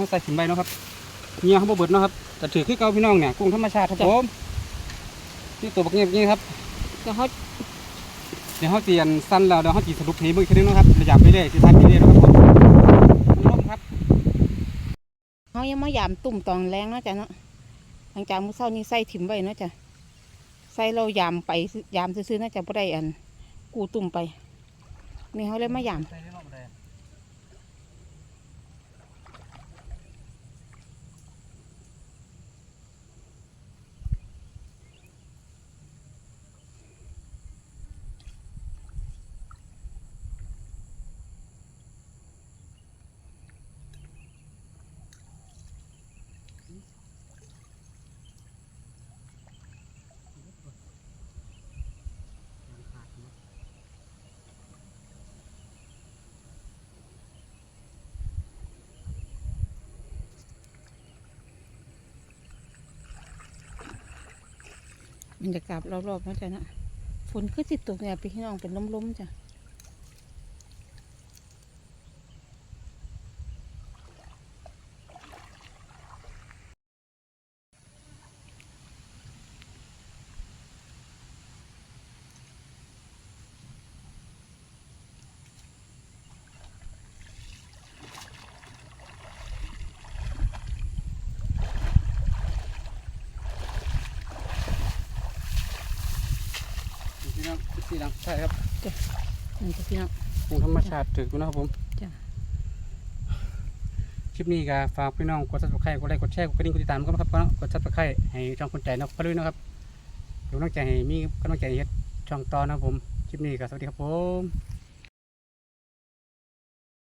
เขาใส่ถิ่มใบเนาะครับเงี้ยเขาบ่เบิดเนาะครับแต่ถือคือเก่าพี่น้องเนี่ยกุ้งธรรมชาติครับผมนี่ตัวบักเงียบนี่ครับก็เขาเดี๋ยวเขาเตียนสั้นแล้วเดี๋ยวเขาจีสรุปให้มือแค่นี้นาะครับระยะไปเรื่อยสิทันไปเรื่อยเนาะครับผมคุณผู้ชมครับเขายังมายามตุ่มตอนแรงเนาะจ้ะเนาะหลังจากมื้อเช้านี้ใส่ถิ่มไว้เนาะจ้ะใส่เรายามไปยามซื้อๆเนาะจ้ะบ่ได้อัน กูตุ่มไปนี่เขาเลยมายาม บรรยากาศรอบๆเนาะจ้ะนะฝนคือสิตกเนี่ยพี่น้องเป็นล้มๆจ้ะ พี่น้องพี่น้องใช่ครับนี่จ้ะพี่น้องกุ้งธรรมชาติถือนะครับผมจ้ะ คลิปนี้ก็ฝากพี่น้องกดซับสไครต์กดไลค์กดแชร์กดกระดิ่งกดติดตามกันนะครับก็กดซับสไครต์ให้ช่องคนใจนกพะลุยนะครับเดี๋ยวน้องใจให้มีกำลังใจเฮ็ดช่องต่อนะครับผมคลิปนี้ก็สวัสดีครับผม